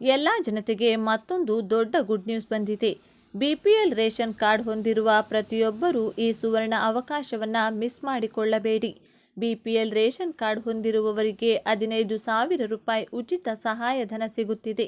ಎಲ್ಲ ಜನತೆಗೆ ಮತ್ತೊಂದು ದೊಡ್ಡ ಗುಡ್ ನ್ಯೂಸ್ ಬಂದಿದೆ. ಬಿಪಿಎಲ್ ರೇಷನ್ ಕಾರ್ಡ್ ಹೊಂದಿರುವ ಪ್ರತಿಯೊಬ್ಬರೂ ಈ ಸುವರ್ಣ ಅವಕಾಶವನ್ನು ಮಿಸ್ ಮಾಡಿಕೊಳ್ಳಬೇಡಿ. ಬಿಪಿಎಲ್ ರೇಷನ್ ಕಾರ್ಡ್ ಹೊಂದಿರುವವರಿಗೆ ಹದಿನೈದು ಸಾವಿರ ರೂಪಾಯಿ ಉಚಿತ ಸಹಾಯಧನ ಸಿಗುತ್ತಿದೆ.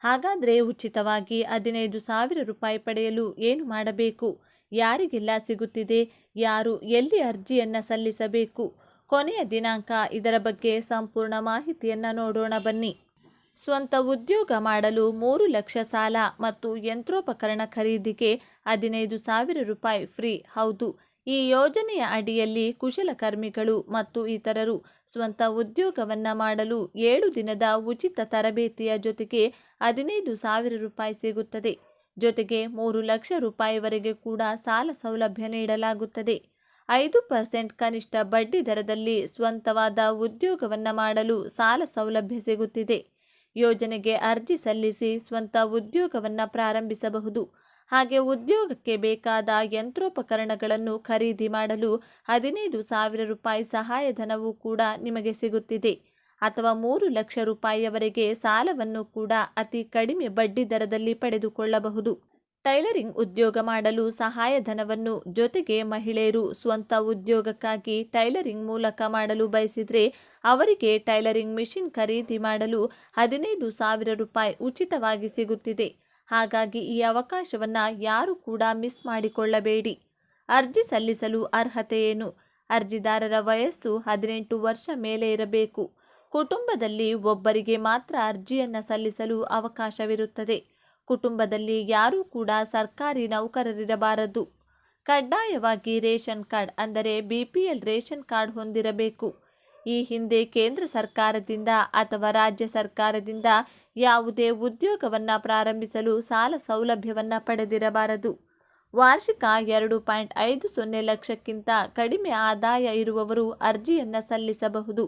ಹಾಗಾದರೆ ಉಚಿತವಾಗಿ ಹದಿನೈದು ಸಾವಿರ ರೂಪಾಯಿ ಪಡೆಯಲು ಏನು ಮಾಡಬೇಕು? ಯಾರಿಗೆಲ್ಲ ಸಿಗುತ್ತಿದೆ? ಯಾರು ಎಲ್ಲಿ ಅರ್ಜಿಯನ್ನು ಸಲ್ಲಿಸಬೇಕು? ಕೊನೆಯ ದಿನಾಂಕ ಇದರ ಬಗ್ಗೆ ಸಂಪೂರ್ಣ ಮಾಹಿತಿಯನ್ನು ನೋಡೋಣ ಬನ್ನಿ. ಸ್ವಂತ ಉದ್ಯೋಗ ಮಾಡಲು ಮೂರು ಲಕ್ಷ ಸಾಲ ಮತ್ತು ಯಂತ್ರೋಪಕರಣ ಖರೀದಿಗೆ ಹದಿನೈದು ಸಾವಿರ ರೂಪಾಯಿ ಫ್ರೀ. ಹೌದು, ಈ ಯೋಜನೆಯ ಅಡಿಯಲ್ಲಿ ಕುಶಲಕರ್ಮಿಗಳು ಮತ್ತು ಇತರರು ಸ್ವಂತ ಉದ್ಯೋಗವನ್ನು ಮಾಡಲು ಏಳು ದಿನದ ಉಚಿತ ತರಬೇತಿಯ ಜೊತೆಗೆ ಹದಿನೈದು ಸಾವಿರ ರೂಪಾಯಿ ಸಿಗುತ್ತದೆ. ಜೊತೆಗೆ ಮೂರು ಲಕ್ಷ ರೂಪಾಯಿವರೆಗೆ ಕೂಡ ಸಾಲ ಸೌಲಭ್ಯ ನೀಡಲಾಗುತ್ತದೆ. ಐದು ಪರ್ಸೆಂಟ್ ಕನಿಷ್ಠ ಬಡ್ಡಿ ದರದಲ್ಲಿ ಸ್ವಂತವಾದ ಉದ್ಯೋಗವನ್ನು ಮಾಡಲು ಸಾಲ ಸೌಲಭ್ಯ ಸಿಗುತ್ತಿದೆ. ಯೋಜನೆಗೆ ಅರ್ಜಿ ಸಲ್ಲಿಸಿ ಸ್ವಂತ ಉದ್ಯೋಗವನ್ನು ಪ್ರಾರಂಭಿಸಬಹುದು. ಹಾಗೆ ಉದ್ಯೋಗಕ್ಕೆ ಬೇಕಾದ ಯಂತ್ರೋಪಕರಣಗಳನ್ನು ಖರೀದಿ ಮಾಡಲು ಹದಿನೈದು ಸಾವಿರ ರೂಪಾಯಿ ಸಹಾಯಧನವೂ ಕೂಡ ನಿಮಗೆ ಸಿಗುತ್ತಿದೆ. ಅಥವಾ ಮೂರು ಲಕ್ಷ ರೂಪಾಯಿಯವರೆಗೆ ಸಾಲವನ್ನು ಕೂಡ ಅತಿ ಕಡಿಮೆ ಬಡ್ಡಿ ದರದಲ್ಲಿ ಪಡೆದುಕೊಳ್ಳಬಹುದು. ಟೈಲರಿಂಗ್ ಉದ್ಯೋಗ ಮಾಡಲು ಸಹಾಯಧನವನ್ನು ಜೊತೆಗೆ ಮಹಿಳೆಯರು ಸ್ವಂತ ಉದ್ಯೋಗಕ್ಕಾಗಿ ಟೈಲರಿಂಗ್ ಮೂಲಕ ಮಾಡಲು ಬಯಸಿದರೆ ಅವರಿಗೆ ಟೈಲರಿಂಗ್ ಮಿಷಿನ್ ಖರೀದಿ ಮಾಡಲು ಹದಿನೈದು ಸಾವಿರ ರೂಪಾಯಿ ಉಚಿತವಾಗಿ ಸಿಗುತ್ತಿದೆ. ಹಾಗಾಗಿ ಈ ಅವಕಾಶವನ್ನು ಯಾರು ಕೂಡ ಮಿಸ್ ಮಾಡಿಕೊಳ್ಳಬೇಡಿ. ಅರ್ಜಿ ಸಲ್ಲಿಸಲು ಅರ್ಹತೆ ಅರ್ಜಿದಾರರ ವಯಸ್ಸು ಹದಿನೆಂಟು ವರ್ಷ ಮೇಲೆ ಇರಬೇಕು. ಕುಟುಂಬದಲ್ಲಿ ಒಬ್ಬರಿಗೆ ಮಾತ್ರ ಅರ್ಜಿಯನ್ನು ಸಲ್ಲಿಸಲು ಅವಕಾಶವಿರುತ್ತದೆ. ಕುಟುಂಬದಲ್ಲಿ ಯಾರೂ ಕೂಡ ಸರ್ಕಾರಿ ನೌಕರರಿರಬಾರದು. ಕಡ್ಡಾಯವಾಗಿ ರೇಷನ್ ಕಾರ್ಡ್ ಅಂದರೆ B P L ration card ಹೊಂದಿರಬೇಕು. ಈ ಹಿಂದೆ ಕೇಂದ್ರ ಸರ್ಕಾರದಿಂದ ಅಥವಾ ರಾಜ್ಯ ಸರ್ಕಾರದಿಂದ ಯಾವುದೇ ಉದ್ಯೋಗವನ್ನು ಪ್ರಾರಂಭಿಸಲು ಸಾಲ ಸೌಲಭ್ಯವನ್ನು ಪಡೆದಿರಬಾರದು. ವಾರ್ಷಿಕ ಎರಡು ಪಾಯಿಂಟ್ ಐದು ಸೊನ್ನೆ ಲಕ್ಷಕ್ಕಿಂತ ಕಡಿಮೆ ಆದಾಯ ಇರುವವರು ಅರ್ಜಿಯನ್ನು ಸಲ್ಲಿಸಬಹುದು.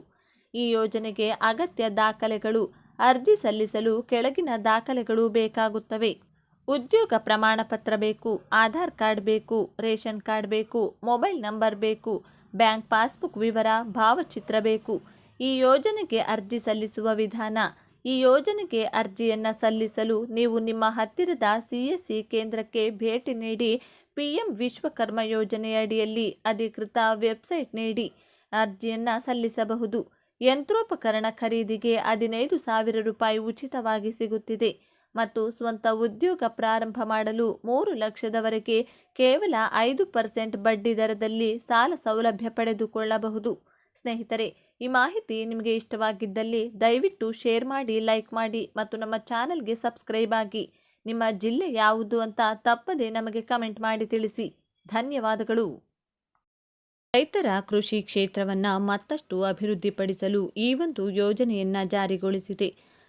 ಈ ಯೋಜನೆಗೆ ಅಗತ್ಯ ದಾಖಲೆಗಳು ಅರ್ಜಿ ಸಲ್ಲಿಸಲು ಕೆಳಗಿನ ದಾಖಲೆಗಳು ಬೇಕಾಗುತ್ತವೆ. ಉದ್ಯೋಗ ಪ್ರಮಾಣ ಪತ್ರ ಬೇಕು, ಆಧಾರ್ ಕಾರ್ಡ್ ಬೇಕು, ರೇಷನ್ ಕಾರ್ಡ್ ಬೇಕು, ಮೊಬೈಲ್ ನಂಬರ್ ಬೇಕು, ಬ್ಯಾಂಕ್ ಪಾಸ್ಬುಕ್ ವಿವರ, ಭಾವಚಿತ್ರ ಬೇಕು. ಈ ಯೋಜನೆಗೆ ಅರ್ಜಿ ಸಲ್ಲಿಸುವ ವಿಧಾನ, ಈ ಯೋಜನೆಗೆ ಅರ್ಜಿಯನ್ನು ಸಲ್ಲಿಸಲು ನೀವು ನಿಮ್ಮ ಹತ್ತಿರದ ಸಿ ಎಸ್ ಸಿ ಕೇಂದ್ರಕ್ಕೆ ಭೇಟಿ ನೀಡಿ ಪಿ ಎಂ ವಿಶ್ವಕರ್ಮ ಯೋಜನೆಯಡಿಯಲ್ಲಿ ಅಧಿಕೃತ ವೆಬ್ಸೈಟ್ ನೀಡಿ ಅರ್ಜಿಯನ್ನು ಸಲ್ಲಿಸಬಹುದು. ಯಂತ್ರೋಪಕರಣ ಖರೀದಿಗೆ ಹದಿನೈದು ಸಾವಿರ ರೂಪಾಯಿ ಉಚಿತವಾಗಿ ಸಿಗುತ್ತಿದೆ ಮತ್ತು ಸ್ವಂತ ಉದ್ಯೋಗ ಪ್ರಾರಂಭ ಮಾಡಲು ಮೂರು ಲಕ್ಷದವರೆಗೆ ಕೇವಲ ಐದು ಪರ್ಸೆಂಟ್ ಬಡ್ಡಿ ದರದಲ್ಲಿ ಸಾಲ ಸೌಲಭ್ಯ ಪಡೆದುಕೊಳ್ಳಬಹುದು. ಸ್ನೇಹಿತರೆ, ಈ ಮಾಹಿತಿ ನಿಮಗೆ ಇಷ್ಟವಾಗಿದ್ದಲ್ಲಿ ದಯವಿಟ್ಟು ಶೇರ್ ಮಾಡಿ, ಲೈಕ್ ಮಾಡಿ ಮತ್ತು ನಮ್ಮ ಚಾನಲ್ಗೆ ಸಬ್ಸ್ಕ್ರೈಬ್ ಆಗಿ. ನಿಮ್ಮ ಜಿಲ್ಲೆ ಯಾವುದು ಅಂತ ತಪ್ಪದೆ ನಮಗೆ ಕಮೆಂಟ್ ಮಾಡಿ ತಿಳಿಸಿ. ಧನ್ಯವಾದಗಳು. ರೈತರ ಕೃಷಿ ಕ್ಷೇತ್ರವನ್ನು ಮತ್ತಷ್ಟು ಅಭಿವೃದ್ಧಿಪಡಿಸಲು ಈ ಒಂದು ಯೋಜನೆಯನ್ನು ಜಾರಿಗೊಳಿಸಿದೆ.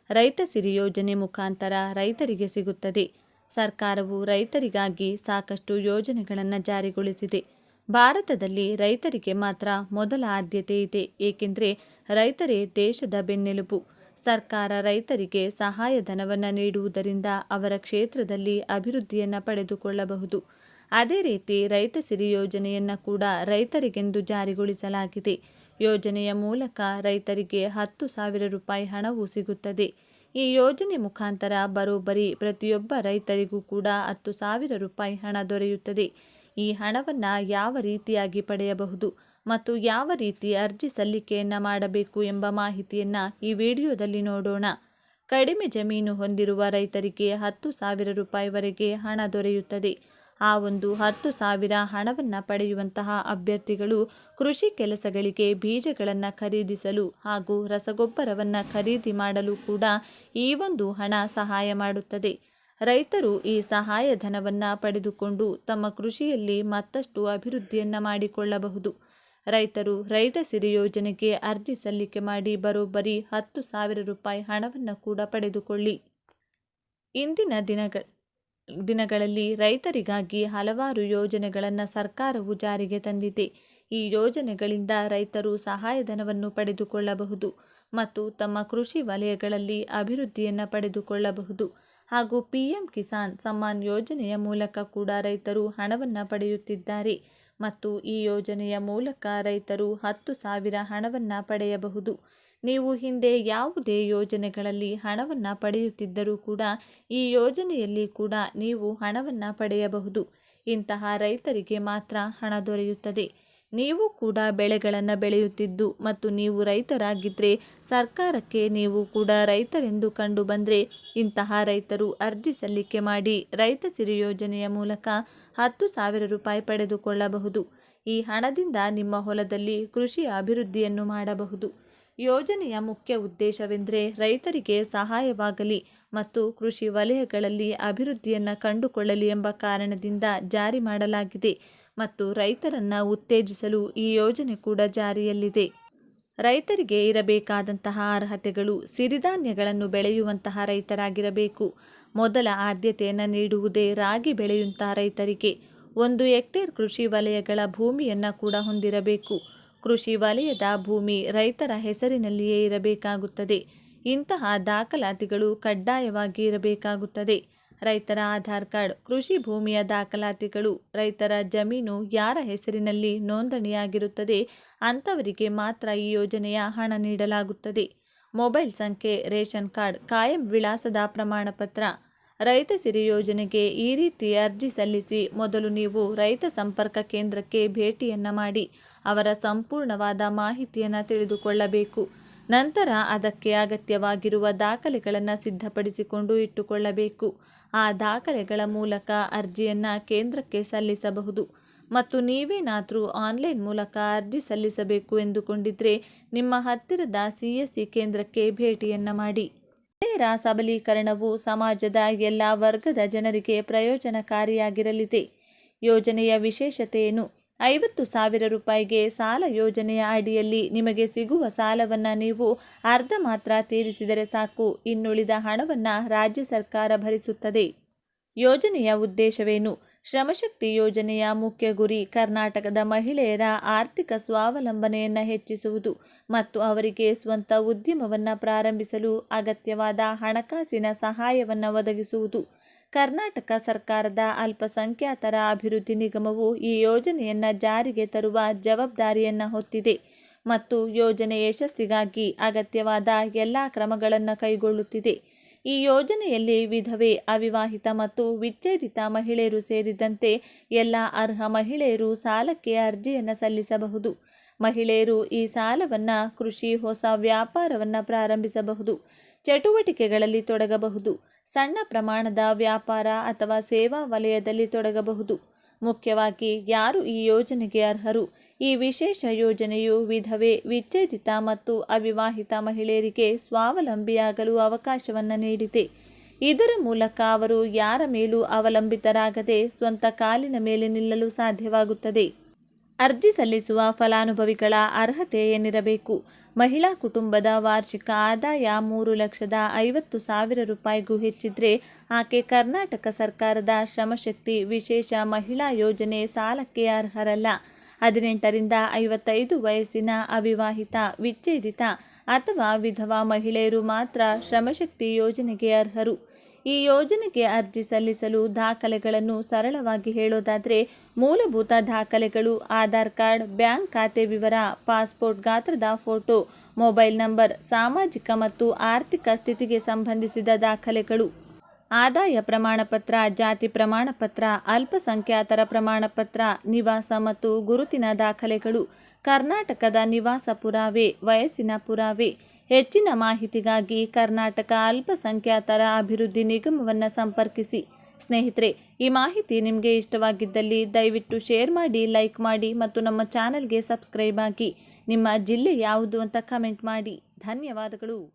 ರೈತ ಸಿರಿ ಯೋಜನೆ ಮುಖಾಂತರ ರೈತರಿಗೆ ಸಿಗುತ್ತದೆ. ಸರ್ಕಾರವು ರೈತರಿಗಾಗಿ ಸಾಕಷ್ಟು ಯೋಜನೆಗಳನ್ನು ಜಾರಿಗೊಳಿಸಿದೆ. ಭಾರತದಲ್ಲಿ ರೈತರಿಗೆ ಮಾತ್ರ ಮೊದಲ ಆದ್ಯತೆ ಇದೆ. ಏಕೆಂದರೆ ರೈತರೇ ದೇಶದ ಬೆನ್ನೆಲುಬು. ಸರ್ಕಾರ ರೈತರಿಗೆ ಸಹಾಯಧನವನ್ನು ನೀಡುವುದರಿಂದ ಅವರ ಕ್ಷೇತ್ರದಲ್ಲಿ ಅಭಿವೃದ್ಧಿಯನ್ನು ಪಡೆದುಕೊಳ್ಳಬಹುದು. ಅದೇ ರೀತಿ ರೈತ ಸಿರಿ ಯೋಜನೆಯನ್ನು ಕೂಡ ರೈತರಿಗೆಂದು ಜಾರಿಗೊಳಿಸಲಾಗಿದೆ. ಯೋಜನೆಯ ಮೂಲಕ ರೈತರಿಗೆ ಹತ್ತು ಸಾವಿರ ರೂಪಾಯಿ ಹಣವು ಸಿಗುತ್ತದೆ. ಈ ಯೋಜನೆ ಮುಖಾಂತರ ಬರೋಬ್ಬರಿ ಪ್ರತಿಯೊಬ್ಬ ರೈತರಿಗೂ ಕೂಡ ಹತ್ತು ಸಾವಿರ ರೂಪಾಯಿ ಹಣ ದೊರೆಯುತ್ತದೆ. ಈ ಹಣವನ್ನು ಯಾವ ರೀತಿಯಾಗಿ ಪಡೆಯಬಹುದು ಮತ್ತು ಯಾವ ರೀತಿ ಅರ್ಜಿ ಸಲ್ಲಿಕೆಯನ್ನು ಮಾಡಬೇಕು ಎಂಬ ಮಾಹಿತಿಯನ್ನು ಈ ವಿಡಿಯೋದಲ್ಲಿ ನೋಡೋಣ. ಕಡಿಮೆ ಜಮೀನು ಹೊಂದಿರುವ ರೈತರಿಗೆ ಹತ್ತು ಸಾವಿರ ರೂಪಾಯಿವರೆಗೆ ಹಣ ದೊರೆಯುತ್ತದೆ. ಆ ಒಂದು ಹತ್ತು ಸಾವಿರ ಹಣವನ್ನು ಪಡೆಯುವಂತಹ ಅಭ್ಯರ್ಥಿಗಳು ಕೃಷಿ ಕೆಲಸಗಳಿಗೆ ಬೀಜಗಳನ್ನು ಖರೀದಿಸಲು ಹಾಗೂ ರಸಗೊಬ್ಬರವನ್ನು ಖರೀದಿ ಮಾಡಲು ಕೂಡ ಈ ಒಂದು ಹಣ ಸಹಾಯ ಮಾಡುತ್ತದೆ. ರೈತರು ಈ ಸಹಾಯಧನವನ್ನು ಪಡೆದುಕೊಂಡು ತಮ್ಮ ಕೃಷಿಯಲ್ಲಿ ಮತ್ತಷ್ಟು ಅಭಿವೃದ್ಧಿಯನ್ನು ಮಾಡಿಕೊಳ್ಳಬಹುದು. ರೈತರು ರೈತ ಸಿರಿ ಯೋಜನೆಗೆ ಅರ್ಜಿ ಸಲ್ಲಿಕೆ ಮಾಡಿ ಬರೋಬ್ಬರಿ ಹತ್ತು ಸಾವಿರ ರೂಪಾಯಿ ಹಣವನ್ನು ಕೂಡ ಪಡೆದುಕೊಳ್ಳಿ. ಇಂದಿನ ದಿನಗಳ. ದಿನಗಳಲ್ಲಿ ರೈತರಿಗಾಗಿ ಹಲವಾರು ಯೋಜನೆಗಳನ್ನು ಸರ್ಕಾರವು ಜಾರಿಗೆ ತಂದಿದೆ. ಈ ಯೋಜನೆಗಳಿಂದ ರೈತರು ಸಹಾಯಧನವನ್ನು ಪಡೆದುಕೊಳ್ಳಬಹುದು ಮತ್ತು ತಮ್ಮ ಕೃಷಿ ವಲಯಗಳಲ್ಲಿ ಅಭಿವೃದ್ಧಿಯನ್ನು ಪಡೆದುಕೊಳ್ಳಬಹುದು. ಹಾಗೂ ಪಿ ಎಂ ಕಿಸಾನ್ ಸಮ್ಮಾನ್ ಯೋಜನೆಯ ಮೂಲಕ ಕೂಡ ರೈತರು ಹಣವನ್ನು ಪಡೆಯುತ್ತಿದ್ದಾರೆ. ಮತ್ತು ಈ ಯೋಜನೆಯ ಮೂಲಕ ರೈತರು ಹತ್ತು ಸಾವಿರ ಹಣವನ್ನು ಪಡೆಯಬಹುದು. ನೀವು ಹಿಂದೆ ಯಾವುದೇ ಯೋಜನೆಗಳಲ್ಲಿ ಹಣವನ್ನು ಪಡೆಯುತ್ತಿದ್ದರೂ ಕೂಡ ಈ ಯೋಜನೆಯಲ್ಲಿ ಕೂಡ ನೀವು ಹಣವನ್ನು ಪಡೆಯಬಹುದು. ಇಂತಹ ರೈತರಿಗೆ ಮಾತ್ರ ಹಣ ದೊರೆಯುತ್ತದೆ. ನೀವು ಕೂಡ ಬೆಳೆಗಳನ್ನು ಬೆಳೆಯುತ್ತಿದ್ದು ಮತ್ತು ನೀವು ರೈತರಾಗಿದ್ದರೆ ಸರ್ಕಾರಕ್ಕೆ ನೀವು ಕೂಡ ರೈತರೆಂದು ಕಂಡು ಬಂದರೆ ಇಂತಹ ರೈತರು ಅರ್ಜಿ ಸಲ್ಲಿಕೆ ಮಾಡಿ ರೈತ ಸಿರಿ ಯೋಜನೆಯ ಮೂಲಕ ಹತ್ತು ಸಾವಿರ ರೂಪಾಯಿ ಪಡೆದುಕೊಳ್ಳಬಹುದು. ಈ ಹಣದಿಂದ ನಿಮ್ಮ ಹೊಲದಲ್ಲಿ ಕೃಷಿ ಅಭಿವೃದ್ಧಿಯನ್ನು ಮಾಡಬಹುದು. ಯೋಜನೆಯ ಮುಖ್ಯ ಉದ್ದೇಶವೆಂದರೆ ರೈತರಿಗೆ ಸಹಾಯವಾಗಲಿ ಮತ್ತು ಕೃಷಿ ವಲಯಗಳಲ್ಲಿ ಅಭಿವೃದ್ಧಿಯನ್ನು ಕಂಡುಕೊಳ್ಳಲಿ ಎಂಬ ಕಾರಣದಿಂದ ಜಾರಿ ಮಾಡಲಾಗಿದೆ ಮತ್ತು ರೈತರನ್ನು ಉತ್ತೇಜಿಸಲು ಈ ಯೋಜನೆ ಕೂಡ ಜಾರಿಯಲ್ಲಿದೆ. ರೈತರಿಗೆ ಇರಬೇಕಾದಂತಹ ಅರ್ಹತೆಗಳು, ಸಿರಿಧಾನ್ಯಗಳನ್ನು ಬೆಳೆಯುವಂತಹ ರೈತರಾಗಿರಬೇಕು. ಮೊದಲ ಆದ್ಯತೆಯನ್ನು ನೀಡುವುದೇ ರಾಗಿ ಬೆಳೆಯುವಂತಹ ರೈತರಿಗೆ. ಒಂದು ಹೆಕ್ಟೇರ್ ಕೃಷಿ ವಲಯಗಳ ಭೂಮಿಯನ್ನು ಕೂಡ ಹೊಂದಿರಬೇಕು. ಕೃಷಿ ವಲಯದ ಭೂಮಿ ರೈತರ ಹೆಸರಿನಲ್ಲಿಯೇ ಇರಬೇಕಾಗುತ್ತದೆ. ಇಂತಹ ದಾಖಲಾತಿಗಳು ಕಡ್ಡಾಯವಾಗಿ ಇರಬೇಕಾಗುತ್ತದೆ. ರೈತರ ಆಧಾರ್ ಕಾರ್ಡ್, ಕೃಷಿ ಭೂಮಿಯ ದಾಖಲಾತಿಗಳು, ರೈತರ ಜಮೀನು ಯಾರ ಹೆಸರಿನಲ್ಲಿ ನೋಂದಣಿಯಾಗಿರುತ್ತದೆ ಅಂಥವರಿಗೆ ಮಾತ್ರ ಈ ಯೋಜನೆಯ ಹಣ ನೀಡಲಾಗುತ್ತದೆ. ಮೊಬೈಲ್ ಸಂಖ್ಯೆ, ರೇಷನ್ ಕಾರ್ಡ್, ಕಾಯಂ ವಿಳಾಸದ ಪ್ರಮಾಣಪತ್ರ. ರೈತ ಸಿರಿ ಯೋಜನೆಗೆ ಈ ರೀತಿ ಅರ್ಜಿ ಸಲ್ಲಿಸಿ ಮೊದಲು ನೀವು ರೈತ ಸಂಪರ್ಕ ಕೇಂದ್ರಕ್ಕೆ ಭೇಟಿಯನ್ನು ಮಾಡಿ ಅವರ ಸಂಪೂರ್ಣವಾದ ಮಾಹಿತಿಯನ್ನು ತಿಳಿದುಕೊಳ್ಳಬೇಕು. ನಂತರ ಅದಕ್ಕೆ ಅಗತ್ಯವಾಗಿರುವ ದಾಖಲೆಗಳನ್ನು ಸಿದ್ಧಪಡಿಸಿಕೊಂಡು ಇಟ್ಟುಕೊಳ್ಳಬೇಕು. ಆ ದಾಖಲೆಗಳ ಮೂಲಕ ಅರ್ಜಿಯನ್ನು ಕೇಂದ್ರಕ್ಕೆ ಸಲ್ಲಿಸಬಹುದು. ಮತ್ತು ನೀವೇನಾದರೂ ಆನ್ಲೈನ್ ಮೂಲಕ ಅರ್ಜಿ ಸಲ್ಲಿಸಬೇಕು ಎಂದುಕೊಂಡಿದ್ದರೆ ನಿಮ್ಮ ಹತ್ತಿರದ ಸಿ ಎಸ್ ಸಿ ಕೇಂದ್ರಕ್ಕೆ ಭೇಟಿಯನ್ನು ಮಾಡಿ. ಮಹಿಳೆಯರ ಸಬಲೀಕರಣವು ಸಮಾಜದ ಎಲ್ಲ ವರ್ಗದ ಜನರಿಗೆ ಪ್ರಯೋಜನಕಾರಿಯಾಗಿರಲಿದೆ. ಯೋಜನೆಯ ವಿಶೇಷತೆಯೇನು ಐವತ್ತು ಸಾವಿರ ರೂಪಾಯಿಗೆ ಸಾಲ ಯೋಜನೆಯ ಅಡಿಯಲ್ಲಿ ನಿಮಗೆ ಸಿಗುವ ಸಾಲವನ್ನು ನೀವು ಅರ್ಧ ಮಾತ್ರ ತೀರಿಸಿದರೆ ಸಾಕು. ಇನ್ನುಳಿದ ಹಣವನ್ನು ರಾಜ್ಯ ಸರ್ಕಾರ ಭರಿಸುತ್ತದೆ. ಯೋಜನೆಯ ಉದ್ದೇಶವೇನು? ಶ್ರಮಶಕ್ತಿ ಯೋಜನೆಯ ಮುಖ್ಯ ಗುರಿ ಕರ್ನಾಟಕದ ಮಹಿಳೆಯರ ಆರ್ಥಿಕ ಸ್ವಾವಲಂಬನೆಯನ್ನು ಹೆಚ್ಚಿಸುವುದು ಮತ್ತು ಅವರಿಗೆ ಸ್ವಂತ ಉದ್ಯಮವನ್ನು ಪ್ರಾರಂಭಿಸಲು ಅಗತ್ಯವಾದ ಹಣಕಾಸಿನ ಸಹಾಯವನ್ನು ಒದಗಿಸುವುದು. ಕರ್ನಾಟಕ ಸರ್ಕಾರದ ಅಲ್ಪಸಂಖ್ಯಾತರ ಅಭಿವೃದ್ಧಿ ನಿಗಮವು ಈ ಯೋಜನೆಯನ್ನು ಜಾರಿಗೆ ತರುವ ಜವಾಬ್ದಾರಿಯನ್ನು ಹೊತ್ತಿದೆ ಮತ್ತು ಯೋಜನೆ ಯಶಸ್ಸಿಗಾಗಿ ಅಗತ್ಯವಾದ ಎಲ್ಲ ಕ್ರಮಗಳನ್ನು ಕೈಗೊಳ್ಳುತ್ತಿದೆ. ಈ ಯೋಜನೆಯಲ್ಲಿ ವಿಧವೆ, ಅವಿವಾಹಿತ ಮತ್ತು ವಿಚ್ಛೇದಿತ ಮಹಿಳೆಯರು ಸೇರಿದಂತೆ ಎಲ್ಲ ಅರ್ಹ ಮಹಿಳೆಯರು ಸಾಲಕ್ಕೆ ಅರ್ಜಿಯನ್ನು ಸಲ್ಲಿಸಬಹುದು. ಮಹಿಳೆಯರು ಈ ಸಾಲವನ್ನು ಕೃಷಿ, ಹೊಸ ವ್ಯಾಪಾರವನ್ನು ಪ್ರಾರಂಭಿಸಬಹುದು, ಚಟುವಟಿಕೆಗಳಲ್ಲಿ ತೊಡಗಬಹುದು. ಸಣ್ಣ ಪ್ರಮಾಣದ ವ್ಯಾಪಾರ ಅಥವಾ ಸೇವಾ ವಲಯದಲ್ಲಿ ತೊಡಗಬಹುದು. ಮುಖ್ಯವಾಗಿ ಯಾರು ಈ ಯೋಜನೆಗೆ ಅರ್ಹರು? ಈ ವಿಶೇಷ ಯೋಜನೆಯು ವಿಧವೆ, ವಿಚ್ಛೇದಿತ ಮತ್ತು ಅವಿವಾಹಿತ ಮಹಿಳೆಯರಿಗೆ ಸ್ವಾವಲಂಬಿಯಾಗಲು ಅವಕಾಶವನ್ನು ನೀಡಿದೆ. ಇದರ ಮೂಲಕ ಅವರು ಯಾರ ಮೇಲೂ ಅವಲಂಬಿತರಾಗದೆ ಸ್ವಂತ ಕಾಲಿನ ಮೇಲೆ ನಿಲ್ಲಲು ಸಾಧ್ಯವಾಗುತ್ತದೆ. ಅರ್ಜಿ ಸಲ್ಲಿಸುವ ಫಲಾನುಭವಿಗಳ ಅರ್ಹತೆ ಏನಿರಬೇಕು? ಮಹಿಳಾ ಕುಟುಂಬದ ವಾರ್ಷಿಕ ಆದಾಯ ಮೂರು ಲಕ್ಷದ ಐವತ್ತು ಸಾವಿರ ರೂಪಾಯಿಗೂ ಹೆಚ್ಚಿದ್ರೆ ಆಕೆ ಕರ್ನಾಟಕ ಸರ್ಕಾರದ ಶ್ರಮಶಕ್ತಿ ವಿಶೇಷ ಮಹಿಳಾ ಯೋಜನೆ ಸಾಲಕ್ಕೆ ಅರ್ಹರಲ್ಲ. ಹದಿನೆಂಟರಿಂದ ಐವತ್ತೈದು ವಯಸ್ಸಿನ ಅವಿವಾಹಿತ, ವಿಚ್ಛೇದಿತ ಅಥವಾ ವಿಧವಾ ಮಹಿಳೆಯರು ಮಾತ್ರ ಶ್ರಮಶಕ್ತಿ ಯೋಜನೆಗೆ ಅರ್ಹರು. ಈ ಯೋಜನೆಗೆ ಅರ್ಜಿ ಸಲ್ಲಿಸಲು ದಾಖಲೆಗಳನ್ನು ಸರಳವಾಗಿ ಹೇಳೋದಾದರೆ, ಮೂಲಭೂತ ದಾಖಲೆಗಳು, ಆಧಾರ್ ಕಾರ್ಡ್, ಬ್ಯಾಂಕ್ ಖಾತೆ ವಿವರ, ಪಾಸ್ಪೋರ್ಟ್ ಗಾತ್ರದ ಫೋಟೋ, ಮೊಬೈಲ್ ನಂಬರ್, ಸಾಮಾಜಿಕ ಮತ್ತು ಆರ್ಥಿಕ ಸ್ಥಿತಿಗೆ ಸಂಬಂಧಿಸಿದ ದಾಖಲೆಗಳು. ಆದಾಯ ಪ್ರಮಾಣಪತ್ರ, ಜಾತಿ ಪ್ರಮಾಣಪತ್ರ, ಅಲ್ಪಸಂಖ್ಯಾತರ ಪ್ರಮಾಣಪತ್ರ, ನಿವಾಸ ಮತ್ತು ಗುರುತಿನ ದಾಖಲೆಗಳು, ಕರ್ನಾಟಕದ ನಿವಾಸ ಪುರಾವೆ, ವಯಸ್ಸಿನ ಪುರಾವೆ. ಹೆಚ್ಚಿನ ಮಾಹಿತಿಗಾಗಿ ಕರ್ನಾಟಕ ಅಲ್ಪಸಂಖ್ಯಾತರ ಅಭಿವೃದ್ಧಿ ನಿಗಮವನ್ನು ಸಂಪರ್ಕಿಸಿ. ಸ್ನೇಹಿತರೆ, ಈ ಮಾಹಿತಿ ನಿಮಗೆ ಇಷ್ಟವಾಗಿದ್ದಲ್ಲಿ ದಯವಿಟ್ಟು ಶೇರ್ ಮಾಡಿ, ಲೈಕ್ ಮಾಡಿ ಮತ್ತು ನಮ್ಮ ಚಾನಲ್ಗೆ ಸಬ್ಸ್ಕ್ರೈಬ್ ಆಗಿ. ನಿಮ್ಮ ಜಿಲ್ಲೆ ಯಾವುದು ಅಂತ ಕಮೆಂಟ್ ಮಾಡಿ. ಧನ್ಯವಾದಗಳು.